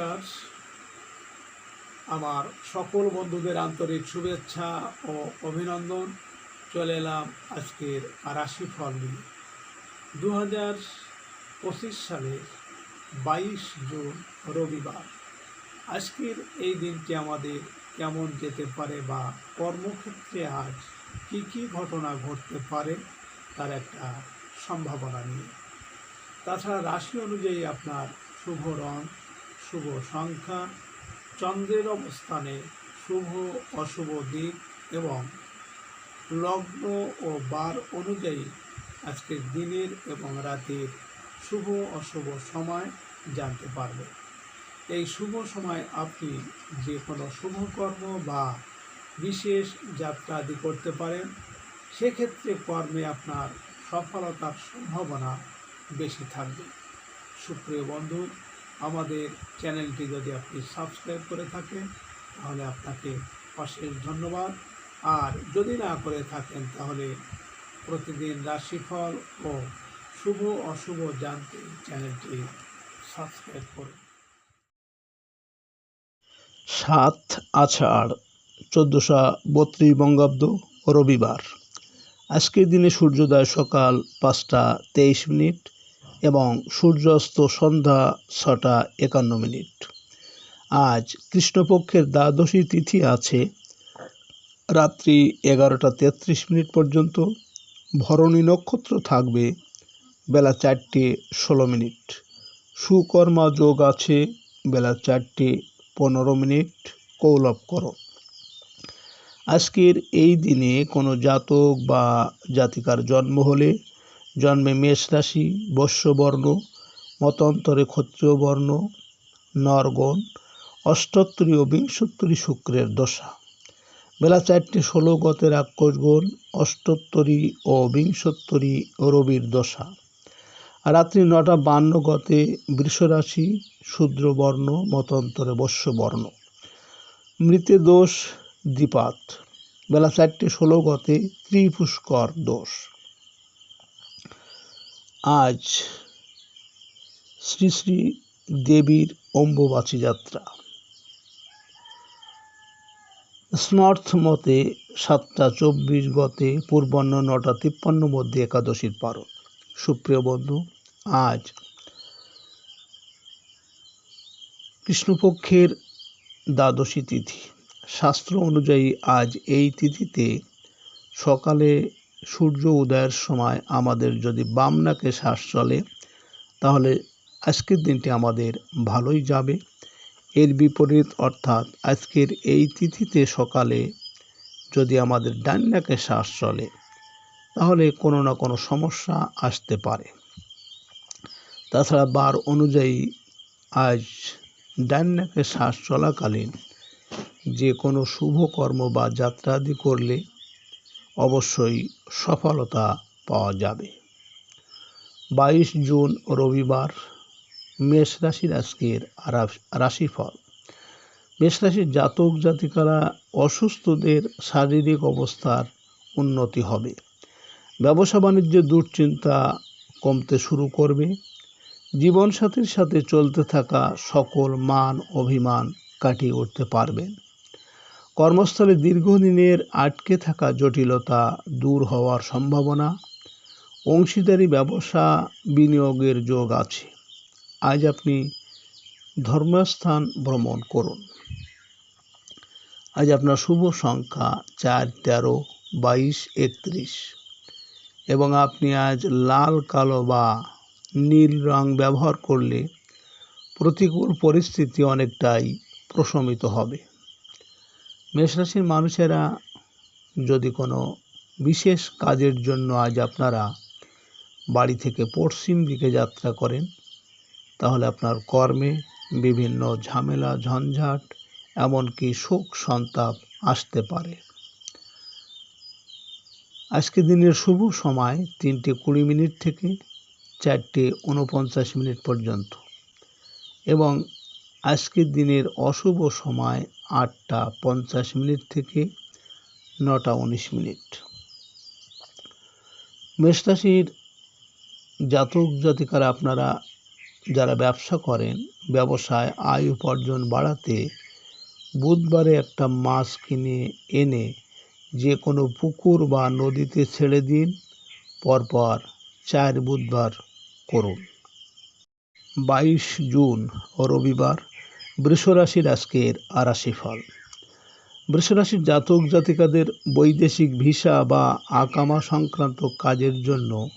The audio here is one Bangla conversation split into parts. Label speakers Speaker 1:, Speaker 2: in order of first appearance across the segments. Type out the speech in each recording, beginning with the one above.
Speaker 1: নমস্কার। আমার সকল বন্ধুদের আন্তরিক শুভেচ্ছা ও অভিনন্দন। চলে এলাম আজকের রাশিফল নিয়ে। দু হাজার পঁচিশ সালের বাইশ জুন, রবিবার। আজকের এই দিনটি আমাদের কেমন যেতে পারে বা কর্মক্ষেত্রে আজ কী কী ঘটনা ঘটতে পারে, তার একটা সম্ভাবনা নিয়ে। তাছাড়া রাশি অনুযায়ী আপনার শুভ রং শুভ সংখ্যা, চন্দ্রের অবস্থানে শুভ অশুভ দিক এবং লগ্ন ও বার অনুযায়ী আজকের দিনের এবং রাতের শুভ অশুভ সময় জানতে পারবে। এই শুভ সময় আপনি যে কোনো শুভকর্ম বা বিশেষ যাত্রা আদি করতে পারেন, সেক্ষেত্রে কর্মে আপনার সফলতার সম্ভাবনা বেশি থাকবে। সুপ্রিয় বন্ধু আমাদের চ্যানেলটি যদি আপনি সাবস্ক্রাইব করে থাকেন, তাহলে আপনাকে অশেষ ধন্যবাদ। আর যদি না করে থাকেন, তাহলে প্রতিদিন রাশিফল ও শুভ অশুভ জানতে চ্যানেলটি সাবস্ক্রাইব করুন।
Speaker 2: সাত আষাঢ় চোদ্দোশো বত্রিশ বঙ্গাব্দ রবিবার। আজকের দিনে সূর্যোদয় সকাল পাঁচটা তেইশ মিনিট। এবং সূর্যাস্ত সন্ধ্যা ছটা একান্ন মিনিট। আজ কৃষ্ণপক্ষের দ্বাদশী তিথি আছে রাত্রি এগারোটা তেত্রিশ মিনিট পর্যন্ত। ভরণী নক্ষত্র থাকবে বেলা চারটে ষোলো মিনিট। সুকর্মা যোগ আছে বেলা চারটে পনেরো মিনিট। কৌলভ করো। আজকের এই দিনে কোনো জাতক বা জাতিকার জন্ম হলে জন্মে মেষ রাশি বর্ষবর্ণ মতান্তরে ক্ষত্রিয় বর্ণ নরগণ অষ্টোত্তরী ও বিংশোত্তরী শুক্রের দশা। বেলা চারটে ষোলো গতের রাক্ষসগণ অষ্টোত্তরী ও বিংশোত্তরী রবির দশা। রাত্রি নটা বান্ন গতে বৃষরাশি শূদ্রবর্ণ মতান্তরে বর্ষবর্ণ মৃতে দোষ দ্বিপাত। বেলা চারটে ষোলো গতে ত্রিপুষ্কর দোষ। আজ শ্রী শ্রী দেবীর অম্বুবাচী যাত্রা। স্মার্থ মতে সাতটা চব্বিশ গতে পূর্বাহ্ন নটা তিপ্পান্ন মধ্যে একাদশীর পারণ। সুপ্রিয় বন্ধু, আজ কৃষ্ণপক্ষের দ্বাদশী তিথি। শাস্ত্র অনুযায়ী আজ এই তিথিতে সকালে সূর্য উদয়ের সময় আমাদের যদি বাম নাকে শ্বাস চলে, তাহলে আজকের দিনটি আমাদের ভালোই যাবে। এর বিপরীত অর্থাৎ আজকের এই তিথিতে সকালে যদি আমাদের ডান নাকে শ্বাস চলে, তাহলে কোনো না কোনো সমস্যা আসতে পারে। তাছাড়া বার অনুযায়ী আজ ডান নাকে শ্বাস চলাকালীন যে কোনো শুভ কর্ম বা যাত্রাদি করলে অবশ্যই সফলতা পাওয়া যাবে। বাইশ জুন, রবিবার, মেষ রাশির আজকের রাশিফল। মেষ রাশির জাতক জাতিকারা অসুস্থদের শারীরিক অবস্থার উন্নতি হবে। ব্যবসা বাণিজ্যে দুশ্চিন্তা কমতে শুরু করবে। জীবনসাথীর সাথে চলতে থাকা সকল মান অভিমান কাটিয়ে উঠতে পারবেন। কর্মস্থলে দীর্ঘদিনের আটকে থাকা জটিলতা দূর হওয়ার সম্ভাবনা, অংশীদারি ব্যবসা বিনিয়োগের যোগ আছে। আজ আপনি ধর্মস্থান ভ্রমণ করুন। আজ আপনার শুভ সংখ্যা চার, তেরো, বাইশ, একত্রিশ এবং আপনি আজ লাল, কালো বা নীল রং ব্যবহার করলে প্রতিকূল পরিস্থিতি অনেকটাই প্রশমিত হবে। মেষরাশির মানুষেরা যদি কোনো বিশেষ কাজের জন্য আজ আপনারা বাড়ি থেকে পশ্চিম দিকে যাত্রা করেন, তাহলে আপনার কর্মে বিভিন্ন ঝামেলা, ঝঞ্ঝাট, এমনকি শোক সন্তাপ আসতে পারে। আজকে দিনের শুভ সময় তিনটে কুড়ি মিনিট থেকে চারটে উনপঞ্চাশ মিনিট পর্যন্ত। এবং আজকের দিনের অশুভ সময় আটটা পঞ্চাশ মিনিট থেকে নটা উনিশ মিনিট। মেষরাশির জাতক জাতিকারা আপনারা যারা ব্যবসা করেন, ব্যবসায় আয় উপার্জন বাড়াতে বুধবারে একটা মাছ কিনে এনে যে কোনো পুকুর বা নদীতে ছেড়ে দিন, পরপর চার বুধবার করুন। বাইশ জুন রবিবার বৃষরাশির আজকের আরাশি ফল বৃষরাশির জাতক জাতিকাদের বৈদেশিক ভিসা বা আকামা সংক্রান্ত কাজের জন্য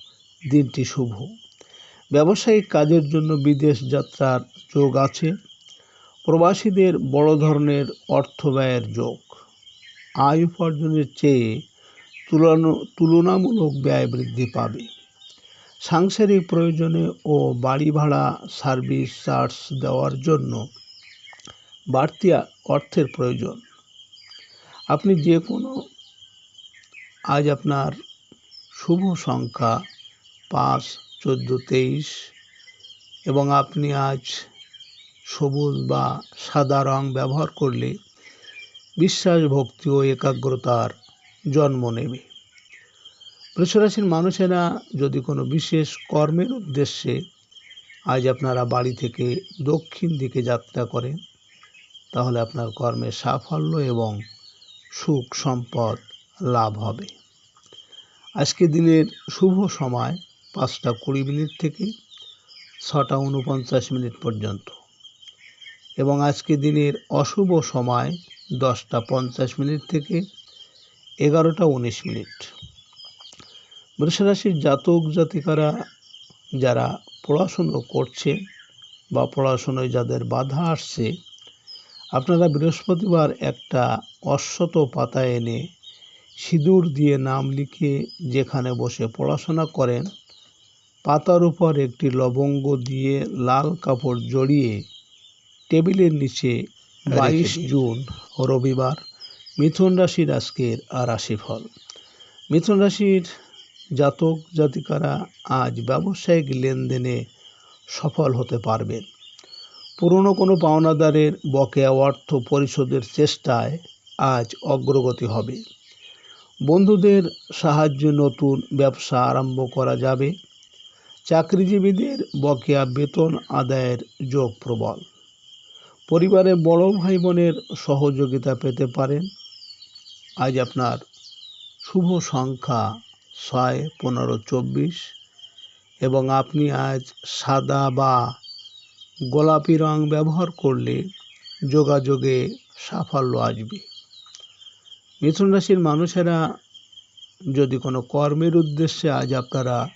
Speaker 2: দিনটি শুভ। ব্যবসায়িক কাজের জন্য বিদেশ যাত্রার যোগ আছে। প্রবাসীদের বড় ধরনের অর্থ ব্যয়ের যোগ। আয় উপার্জনের চেয়ে তুলনা, তুলনামূলক ব্যয় বৃদ্ধি পাবে। সাংসারিক প্রয়োজনে ও বাড়ি ভাড়া, সার্ভিস, চার্জ দেওয়ার জন্য বাড়তি অর্থের প্রয়োজন। আপনি যে কোনো আজ আপনার শুভ সংখ্যা পাঁচ, চোদ্দ, তেইশ এবং আপনি আজ সবুজ বা সাদা রং ব্যবহার করলে বিশ্বাস ভক্তি ও একাগ্রতার জন্ম নেবে। বৃষরাশির মানুষেরা যদি কোনো বিশেষ কর্মের উদ্দেশ্যে আজ আপনারা বাড়ি থেকে দক্ষিণ দিকে যাত্রা করেন তাহলে আপনার কর্মের সাফল্য এবং সুখ সম্পদ লাভ হবে। আজকে দিনের শুভ সময় পাঁচটা কুড়ি মিনিট থেকে ছটা উনপঞ্চাশ মিনিট পর্যন্ত। এবং আজকে দিনের অশুভ সময় দশটা পঞ্চাশ মিনিট থেকে এগারোটা উনিশ মিনিট। বৃষরাশির জাতক জাতিকারা যারা পড়াশুনো করছে বা পড়াশুনোয় যাদের বাধা আসছে আপনারা বৃহস্পতিবার একটা অশ্বত পাতা এনে সিঁদুর দিয়ে নাম লিখে যেখানে বসে পড়াশোনা করেন পাতার উপর একটি লবঙ্গ দিয়ে লাল কাপড় জড়িয়ে টেবিলের নিচে বাইশ জুন রবিবার মিথুন রাশির আজকের আর রাশিফল। মিথুন রাশির জাতক জাতিকারা আজ ব্যবসায়িক লেনদেনে সফল হতে পারবেন। পুরনো কোনো পাওনাদারের বকেয়া অর্থ পরিশোধের চেষ্টায় আজ অগ্রগতি হবে। বন্ধুদের সাহায্যে নতুন ব্যবসা আরম্ভ করা যাবে। চাকরিজীবীদের বকেয়া বেতন আদায়ের যোগ প্রবল। পরিবারে বড় ভাই বোনের সহযোগিতা পেতে পারেন। আজ আপনার শুভ সংখ্যা ছয়, পনেরো, চব্বিশ এবং আপনি আজ সাদা বা গোলাপি রং ব্যবহার করলে যোগাযোগে সাফল্য আসবে। মিথুন রাশির মানুষেরা যদি কোনো কর্মের উদ্দেশ্যে আজ আপনারা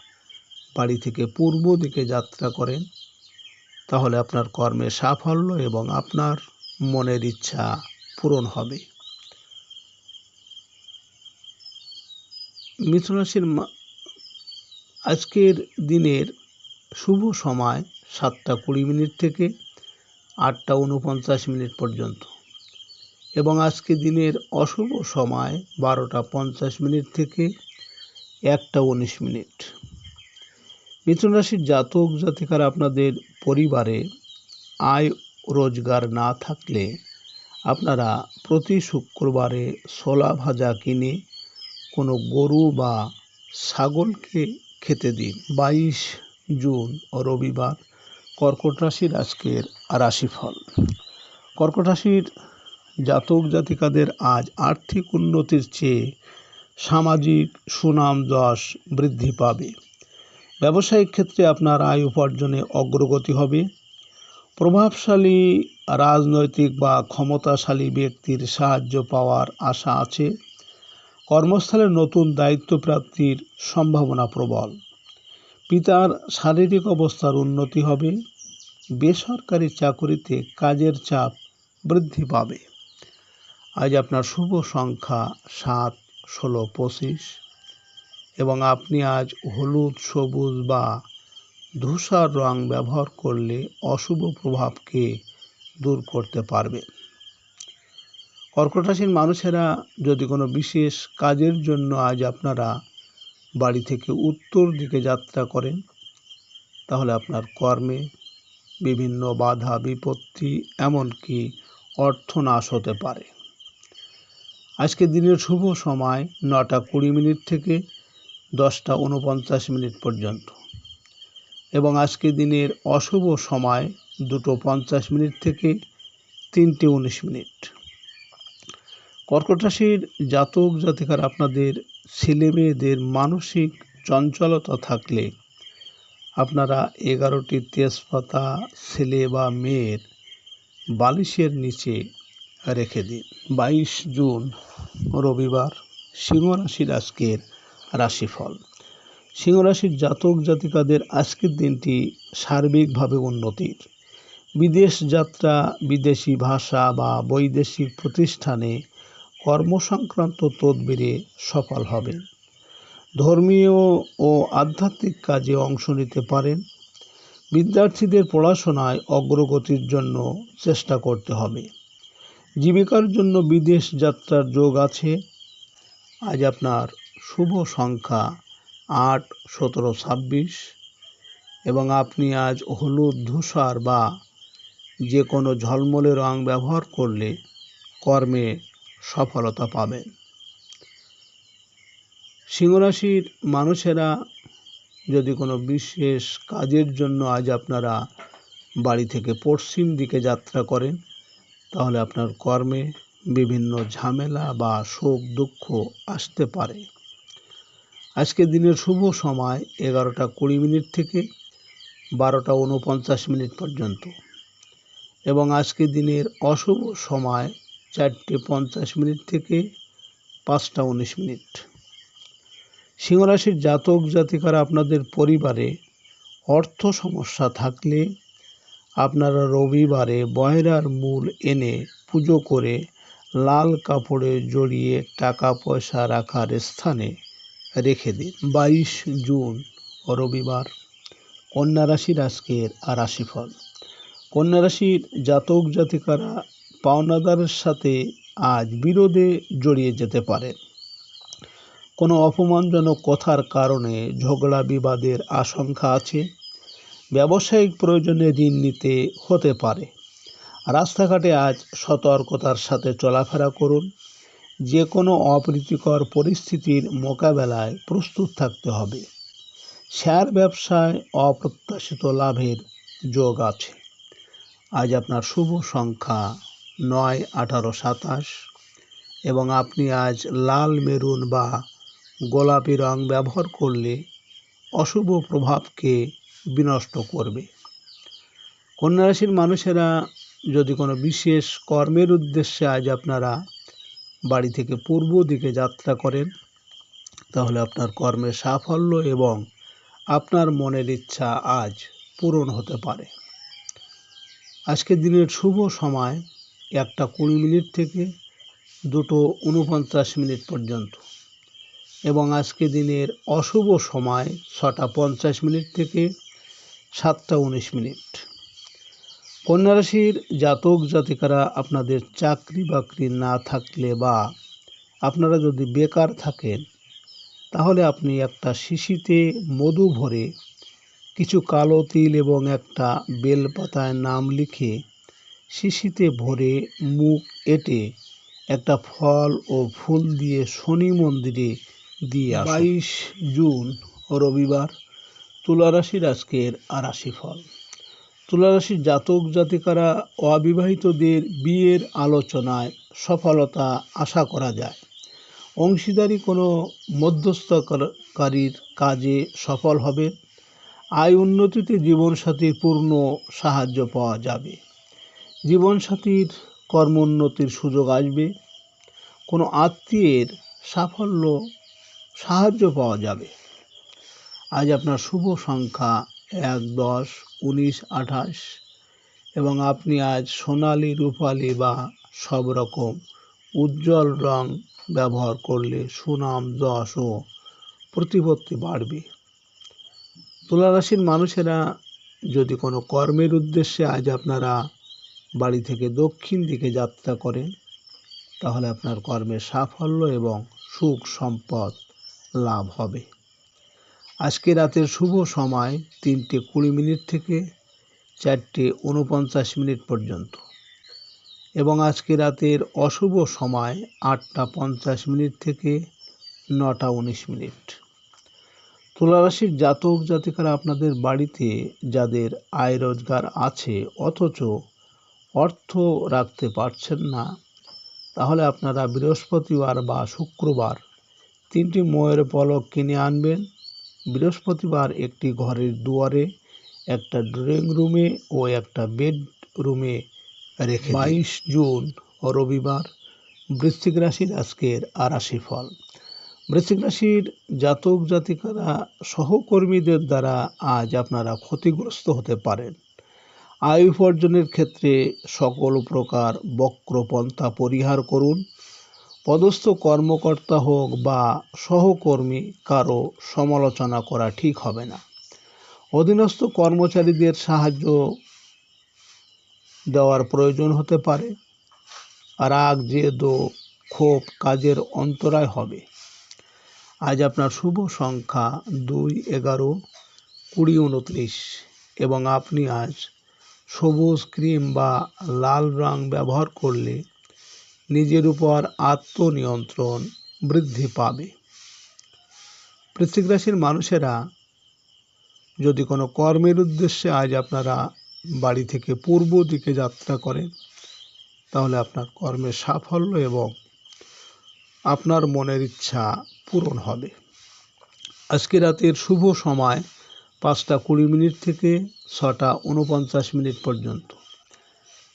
Speaker 2: বাড়ি থেকে পূর্ব দিকে যাত্রা করেন, তাহলে আপনার কর্মে সাফল্য এবং আপনার মনের ইচ্ছা পূরণ হবে। মিথুন রাশির আজকের দিনের শুভ সময় সাতটা কুড়ি মিনিট থেকে আটটা উনপঞ্চাশ মিনিট পর্যন্ত। এবং আজকে দিনের অশুভ সময় বারোটা পঞ্চাশ মিনিট থেকে একটা উনিশ মিনিট। মিথুন রাশির জাতক জাতিকার আপনাদের পরিবারে আয় রোজগার না থাকলে আপনারা প্রতি শুক্রবারে ছোলা ভাজা কিনে কোনো গরু বা ছাগলকে খেতে দিন। বাইশ জুন ও রবিবার কর্কট রাশির আজকের রাশিফল। কর্কট রাশির জাতক জাতিকাদের আজ আর্থিক উন্নতির চেয়ে সামাজিক সুনাম যশ বৃদ্ধি পাবে। ব্যবসায়িক ক্ষেত্রে আপনার আয় উপার্জনে অগ্রগতি হবে। প্রভাবশালী রাজনৈতিক বা ক্ষমতাশালী ব্যক্তির সাহায্য পাওয়ার আশা আছে। কর্মস্থলে নতুন দায়িত্ব প্রাপ্তির সম্ভাবনা প্রবল। পিতার শারীরিক অবস্থার উন্নতি হবে, বেসরকারি চাকুরিতে কাজের চাপ বৃদ্ধি পাবে। আজ আপনার শুভ সংখ্যা সাত, ষোলো, পঁচিশ এবং আপনি আজ হলুদ, সবুজ বা ধূসর রং ব্যবহার করলে অশুভ প্রভাবকে দূর করতে পারবে। কর্কট রাশির মানুষেরা যদি কোনো বিশেষ কাজের জন্য আজ আপনারা বাড়ি থেকে উত্তর দিকে যাত্রা করেন, তাহলে আপনার কর্মে বিভিন্ন বাধা, বিপত্তি এমনকি অর্থনাশ হতে পারে। আজকে দিনের শুভ সময় নটা কুড়ি মিনিট থেকে দশটা উনপঞ্চাশ মিনিট পর্যন্ত। এবং আজকে দিনের অশুভ সময় দুটো পঞ্চাশ মিনিট থেকে তিনটে উনিশ মিনিট। কর্কট রাশির জাতক জাতিকার আপনাদের ছেলে মেয়েদের মানসিক চঞ্চলতা থাকলে আপনারা এগারোটি তেজপাতা ছেলে বা মেয়ের বালিশের নিচে রেখে দিন। বাইশ জুন, রবিবার সিংহ রাশির আজকের রাশিফল। সিংহ রাশির জাতক জাতিকাদের আজকের দিনটি সার্বিকভাবে উন্নতির। বিদেশ যাত্রা, বিদেশি ভাষা বা বৈদেশিক প্রতিষ্ঠানে কর্মসংক্রান্ত তদবিরে সফল হবেন। ধর্মীয় ও আধ্যাত্মিক কাজে অংশ নিতে পারেন। বিদ্যার্থীদের পড়াশোনায় অগ্রগতির জন্য চেষ্টা করতে হবে। জীবিকার জন্য বিদেশ যাত্রার যোগ আছে। আজ আপনার শুভ সংখ্যা আট, সতেরো, ছাব্বিশ এবং আপনি আজ হলুদ, ধূসর বা যে কোনো ঝলমলে রং ব্যবহার করলে কর্মে সফলতা পাবেন। সিংহরাশির মানুষেরা যদি কোনো বিশেষ কাজের জন্য আজ আপনারা বাড়ি থেকে পশ্চিম দিকে যাত্রা করেন, তাহলে আপনার কর্মে বিভিন্ন ঝামেলা বা শোক দুঃখ আসতে পারে। আজকে দিনের শুভ সময় এগারোটা কুড়ি মিনিট থেকে বারোটা উনপঞ্চাশ মিনিট পর্যন্ত। এবং আজকে দিনের অশুভ সময় চারটে পঞ্চাশ মিনিট থেকে পাঁচটা উনিশ মিনিট। সিংহরাশির জাতক জাতিকারা আপনাদের পরিবারে অর্থ সমস্যা থাকলে আপনারা রবিবারে বয়রার মূল এনে পুজো করে লাল কাপড়ে জড়িয়ে টাকা পয়সা রাখার স্থানে রেখে দিন। বাইশ জুন, রবিবার। কন্যা রাশির আজকের রাশিফল। কন্যা রাশির জাতক জাতিকারা পাওনাদারের সাথে আজ বিরোধে জড়িয়ে যেতে পারে। কোনো অপমানজনক কথার কারণে ঝগড়া বিবাদের আশঙ্কা আছে। ব্যবসায়িক প্রয়োজনে ঋণ নিতে হতে পারে। রাস্তাঘাটে আজ সতর্কতার সাথে চলাফেরা করুন। যে কোনো অপ্রীতিকর পরিস্থিতির মোকাবেলায় প্রস্তুত থাকতে হবে। শেয়ার ব্যবসায় অপ্রত্যাশিত লাভের যোগ আছে। আজ আপনার শুভ সংখ্যা নয়, আঠারো, সাতাশ। এবং আপনি আজ লাল মেরুন বা গোলাপি রং ব্যবহার করলে অশুভ প্রভাবকে বিনষ্ট করবে। কন্যা রাশির মানুষেরা যদি কোনো বিশেষ কর্মের উদ্দেশ্যে আজ আপনারা বাড়ি থেকে পূর্ব দিকে যাত্রা করেন, তাহলে আপনার কর্মের সাফল্য এবং আপনার মনের ইচ্ছা আজ পূরণ হতে পারে। আজকে দিনের শুভ সময় একটা কুড়ি মিনিট থেকে দুটো উনপঞ্চাশ মিনিট পর্যন্ত। এবং আজকে দিনের অশুভ সময় ছটা পঞ্চাশ মিনিট থেকে সাতটা উনিশ মিনিট। কন্যা রাশির জাতক জাতিকারা আপনাদের চাকরি বাকরি না থাকলে বা আপনারা যদি বেকার থাকেন, তাহলে আপনি একটা শিশিতে মধু ভরে কিছু কালো তিল এবং একটা বেলপাতায় নাম লিখে শিশিতে ভরে মুখ এঁটে একটা ফল ও ফুল দিয়ে শনি মন্দিরে দিয়ে বাইশ জুন, রবিবার, তুলারাশির আজকের আরাশি ফল। তুলারাশির জাতক জাতিকারা অবিবাহিতদের বিয়ের আলোচনায় সফলতা আশা করা যায়। অংশীদারি কোনো মধ্যস্থকারীর কাজে সফল হবে। আয় উন্নতিতে জীবনসাথীর পূর্ণ সাহায্য পাওয়া যাবে। জীবনসাথীর কর্মোন্নতির সুযোগ আসবে। কোনো আত্মীয়ের সাফল্য, সাহায্য পাওয়া যাবে। আজ আপনার শুভ সংখ্যা এক, দশ, উনিশ, আঠাশ এবং আপনি আজ সোনালি, রূপালি বা সব রকম উজ্জ্বল রং ব্যবহার করলে সুনাম, যশ ও প্রতিপত্তি বাড়বে। তুলারাশির মানুষেরা যদি কোনো কর্মের উদ্দেশ্যে আজ আপনারা বাড়ি থেকে দক্ষিণ দিকে যাত্রা করেন, তাহলে আপনার কর্মের সাফল্য এবং সুখ সম্পদ লাভ হবে। আজকে রাতের শুভ সময় তিনটে কুড়ি মিনিট থেকে চারটে উনপঞ্চাশ মিনিট পর্যন্ত। এবং আজকে রাতের অশুভ সময় আটটা পঞ্চাশ মিনিট থেকে নটা উনিশ মিনিট। তুলারাশির জাতক জাতিকারা আপনাদের বাড়িতে যাদের আয় রোজগার আছে, অথচ অর্থ রাখতে পারছেন না। তাহলে আপনারা বৃহস্পতিবার বা শুক্রবার তিনটি ময়ের পলক কিনে আনবেন। বৃহস্পতিবার একটি ঘরের দুয়ারে একটা ড্রয়িং রুমে ও একটা বেডরুমে রেখে বাইশ জুন ও রবিবার। বৃশ্চিক রাশির আজকের আরাশি ফল। বৃশ্চিক রাশির জাতক জাতিকারা সহকর্মীদের দ্বারা আজ আপনারা ক্ষতিগ্রস্ত হতে পারেন। আয় উপার্জনের ক্ষেত্রে সকল প্রকার বক্রপন্থা পরিহার করুন। পদস্থ কর্মকর্তা হোক বা সহকর্মী, কারও সমালোচনা করা ঠিক হবে না। অধীনস্থ কর্মচারীদের সাহায্য দেওয়ার প্রয়োজন হতে পারে। রাগ, জেদ ও ক্ষোভ কাজের অন্তরায় হবে। আজ আপনার শুভ সংখ্যা দুই, এগারো, কুড়ি, উনত্রিশ এবং আপনি আজ সবুজ ক্রিম বা লাল রং ব্যবহার করলে নিজের উপর আত্মনিয়ন্ত্রণ বৃদ্ধি পাবে। বৃশ্চিক রাশির মানুষেরা যদি কোনো কর্মের উদ্দেশ্যে আজ আপনারা বাড়ি থেকে পূর্ব দিকে যাত্রা করেন, তাহলে আপনার কর্মের সাফল্য এবং আপনার মনের ইচ্ছা পূরণ হবে। আজকে রাতের শুভ সময়। পাঁচটা কুড়ি মিনিট থেকে ছটা উনপঞ্চাশ মিনিট পর্যন্ত।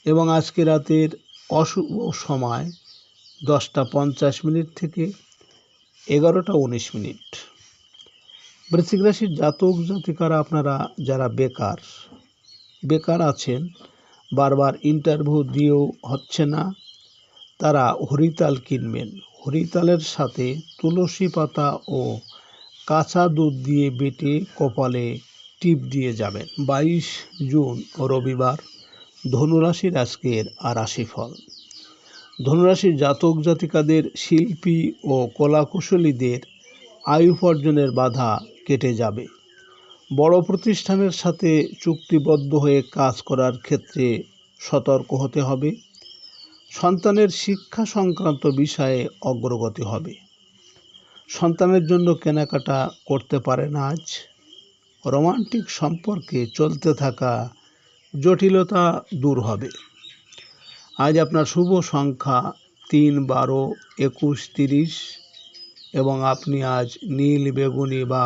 Speaker 2: এবং আজকে রাতের অশুভ সময় দশটা পঞ্চাশ মিনিট থেকে এগারোটা উনিশ মিনিট। বৃশ্চিক রাশির জাতক জাতিকারা আপনারা যারা বেকার বেকার আছেন, বারবার ইন্টারভিউ দিয়েও হচ্ছে না, তারা হরিতাল কিনবেন। হরিতালের সাথে তুলসী পাতা ও কাঁচা দুধ দিয়ে বেটে কপালে টিপ দিয়ে যাবেন। বাইশ জুন, রবিবার, ধনুরাশির আজকের আর রাশিফল। ধনুরাশির জাতক জাতিকাদের শিল্পী ও কলাকুশলীদের আয় উপার্জনের বাধা কেটে যাবে। বড় প্রতিষ্ঠানের সাথে চুক্তিবদ্ধ হয়ে কাজ করার ক্ষেত্রে সতর্ক হতে হবে। সন্তানের শিক্ষা সংক্রান্ত বিষয়ে অগ্রগতি হবে। সন্তানের জন্য কেনাকাটা করতে পারেন আজ। রোমান্টিক সম্পর্কে চলতে থাকা জটিলতা দূর হবে। আজ আপনার শুভ সংখ্যা তিন, বারো, একুশ, তিরিশ এবং আপনি আজ নীল, বেগুনি বা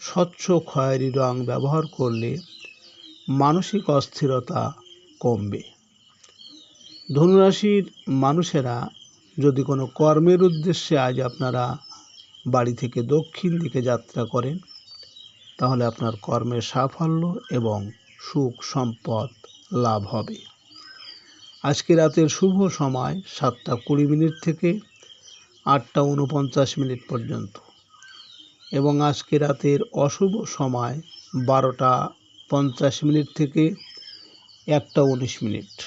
Speaker 2: স্বচ্ছ খয়েরি রং ব্যবহার করলে মানসিক অস্থিরতা কমবে। ধনুরাশির মানুষেরা যদি কোনো কর্মের উদ্দেশ্যে আজ আপনারা বাড়ি থেকে দক্ষিণ দিকে যাত্রা করেন, তাহলে আপনার কর্মের সাফল্য এবং সুখ সম্পদ লাভ হবে। আজকে রাতের শুভ সময় সাতটা কুড়ি মিনিট থেকে আটটা উনপঞ্চাশ মিনিট পর্যন্ত। এবং আজকে রাতের অশুভ সময় বারোটা পঞ্চাশ মিনিট থেকে একটা উনিশ মিনিট।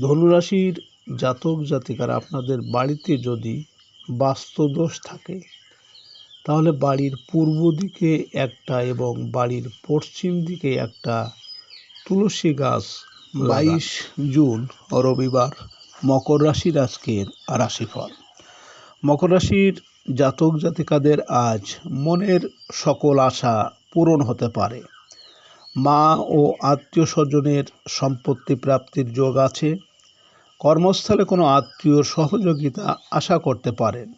Speaker 2: ধনুরাশির জাতক জাতিকারা আপনাদের বাড়িতে যদি বাস্তুদোষ থাকে। তাহলে বাড়ির পূর্ব দিকে একটা এবং বাড়ির পশ্চিম দিকে একটা তুলসী গাছ বাইশ জুন, রবিবার, মকর রাশির আজকের রাশিফল। মকর রাশির জাতক জাতিকাদের আজ মনের সকল আশা পূরণ হতে পারে। মা ও আত্মীয় স্বজনের সম্পত্তি প্রাপ্তির যোগ আছে। কর্মস্থলে কোনো আত্মীয় সহযোগিতা আশা করতে পারেন।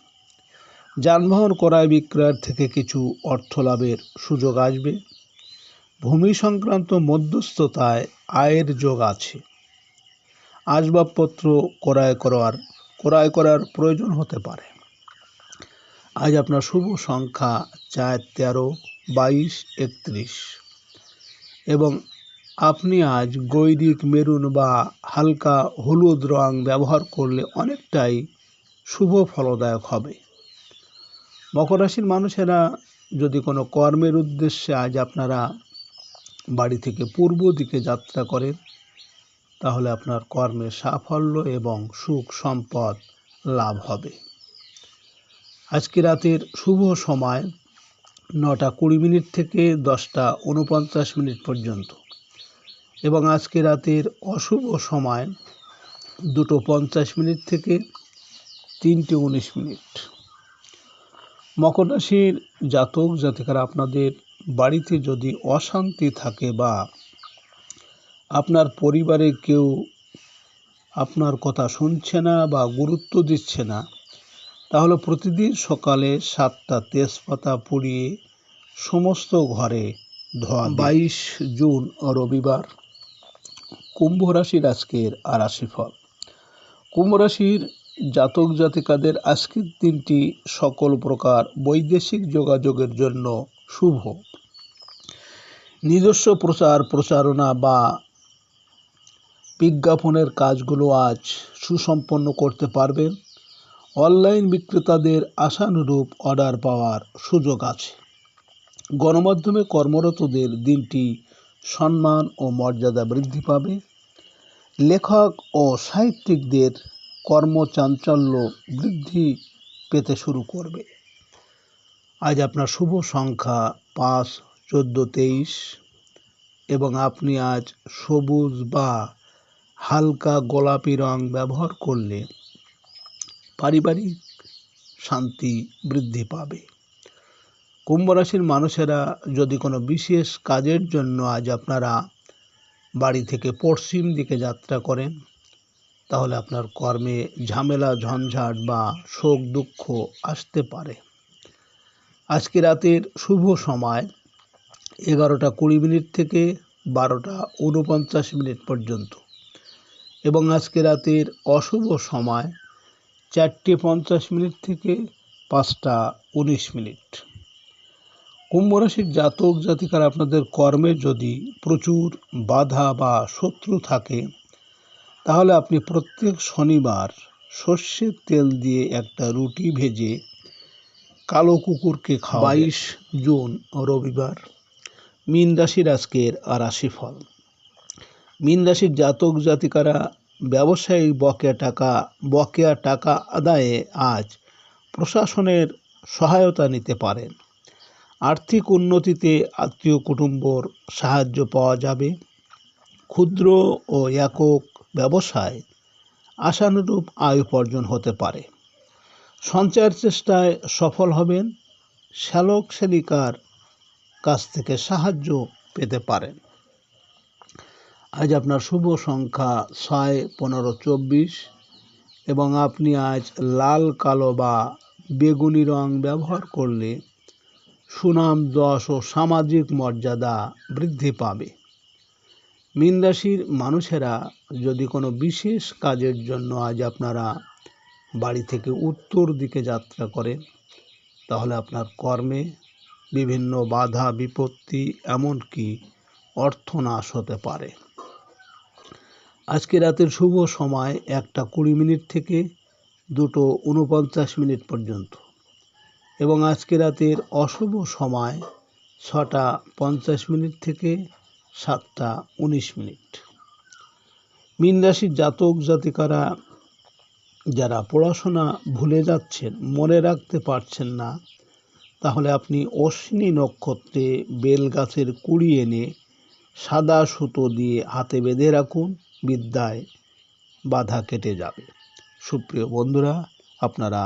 Speaker 2: যানবাহন ক্রয় বিক্রয়ের থেকে কিছু অর্থ লাভের সুযোগ আসবে। ভূমি সংক্রান্ত মধ্যস্থতায় আয়ের যোগ আছে। আসবাবপত্র ক্রয় করার ক্রয় করার প্রয়োজন হতে পারে। আজ আপনার শুভ সংখ্যা চার তেরো বাইশ একত্রিশ এবং আপনি আজ গৈরিক মেরুন বা হালকা হলুদ রং ব্যবহার করলে অনেকটাই শুভ ফলদায়ক হবে। মকর রাশির মানুষেরা যদি কোনো কর্মের উদ্দেশ্যে আজ আপনারা বাড়ি থেকে পূর্ব দিকে যাত্রা করেন, তাহলে আপনার কর্মের সাফল্য এবং সুখ সম্পদ লাভ হবে। আজকে রাতের শুভ সময় নটা কুড়ি মিনিট থেকে দশটা উনপঞ্চাশ মিনিট পর্যন্ত। এবং আজকে রাতের অশুভ সময় দুটো পঞ্চাশ মিনিট থেকে তিনটে উনিশ মিনিট। মকর রাশির জাতক জাতিকারা, আপনাদের বাড়িতে যদি অশান্তি থাকে বা আপনার পরিবারে কেউ আপনার কথা শুনছে না বা গুরুত্ব দিচ্ছে না, তাহলে প্রতিদিন সকালে সাতটা তেজপাতা পুড়িয়ে সমস্ত ঘরে ধোয়া বাইশ জুন, রবিবার। কুম্ভ রাশির আজকের আর রাশিফল। কুম্ভ রাশির জাতক জাতিকাদের আজকের দিনটি সকল প্রকার বৈদেশিক যোগাযোগের জন্য শুভ। নিজস্ব প্রচার প্রচারণা বা বিজ্ঞাপনের কাজগুলো আজ সুসম্পন্ন করতে পারবেন। অনলাইন বিক্রেতাদের আশানুরূপ অর্ডার পাওয়ার সুযোগ আছে। গণমাধ্যমে কর্মরতদের দিনটি সম্মান ও মর্যাদা বৃদ্ধি পাবে। লেখক ও সাহিত্যিকদের কর্মচাঞ্চল্য বৃদ্ধি পেতে শুরু করবে। আজ আপনার শুভ সংখ্যা পাঁচ, চোদ্দ, তেইশ এবং আপনি আজ সবুজ বা হালকা গোলাপি রং ব্যবহার করলে পারিবারিক শান্তি বৃদ্ধি পাবে। কুম্ভ রাশির মানুষেরা যদি কোনো বিশেষ কাজের জন্য আজ আপনারা বাড়ি থেকে পশ্চিম দিকে যাত্রা করেন, তাহলে আপনার কর্মে ঝামেলা, ঝঞ্ঝাট বা শোক, দুঃখ আসতে পারে। আজকে রাতের শুভ সময়, এগারোটা কুড়ি মিনিট থেকে বারোটা উনপঞ্চাশ মিনিট পর্যন্ত। এবং আজকে রাতের অশুভ সময়, চারটে পঞ্চাশ মিনিট থেকে পাঁচটা উনিশ মিনিট। কুম্ভ রাশির জাতক জাতিকার আপনাদের কর্মে যদি প্রচুর বাধা বা শত্রু থাকে, তাহলে আপনি প্রত্যেক শনিবার সর্ষের তেল দিয়ে একটা রুটি ভেজে কালো কুকুরকে খাওয়া বাইশ জুন, রবিবার। মীন রাশির আজকের রাশিফল। মীন রাশির জাতক জাতিকারা ব্যবসায়িক বকেয়া টাকা বকেয়া টাকা আদায়ে আজ প্রশাসনের সহায়তা নিতে পারেন। আর্থিক উন্নতিতে আত্মীয় কুটুম্বর সাহায্য পাওয়া যাবে। ক্ষুদ্র ও একক ব্যবসায় আশানুরূপ আয় উপার্জন হতে পারে। সঞ্চয়ের চেষ্টায় সফল হবেন, শ্যালক শ্যালিকার কাছ থেকে সাহায্য পেতে পারেন। আজ আপনার শুভ সংখ্যা ছয়, পনেরো, চব্বিশ এবং আপনি আজ লাল, কালো বা বেগুনি রং ব্যবহার করলে সুনাম, যশ ও সামাজিক মর্যাদা বৃদ্ধি পাবে। মীন রাশির মানুষেরা যদি কোনো বিশেষ কাজের জন্য আজ আপনারা বাড়ি থেকে উত্তর দিকে যাত্রা করেন, তাহলে আপনার কর্মে বিভিন্ন বাধা, বিপত্তি এমনকি অর্থনাশ হতে পারে। আজকে রাতের শুভ সময় একটা কুড়ি মিনিট থেকে দুটো উনপঞ্চাশ মিনিট পর্যন্ত। এবং আজকে রাতের অশুভ সময় ছটা পঞ্চাশ মিনিট থেকে সাতটা উনিশ মিনিট। মীন রাশির জাতক জাতিকারা যারা পড়াশোনা ভুলে যাচ্ছেন, মনে রাখতে পারছেন না, তাহলে আপনি অশ্বিনী নক্ষত্রে বেল গাছের কুড়ি এনে সাদা সুতো দিয়ে হাতে বেঁধে রাখুন, বিদ্যায় বাধা কেটে যাবে। সুপ্রিয় বন্ধুরা, আপনারা